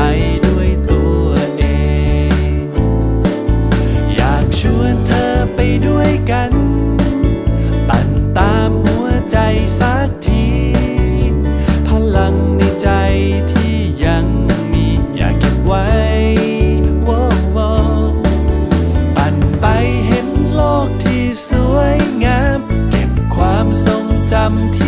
ไปด้วยตัวเอง อยากชวนเธอไปด้วยกัน ปั่นตามหัวใจสักที พลังในใจที่ยังมีอยากเก็บไว้วอวอปั่นไปเห็นโลกที่สวยงาม เก็บความทรงจำที่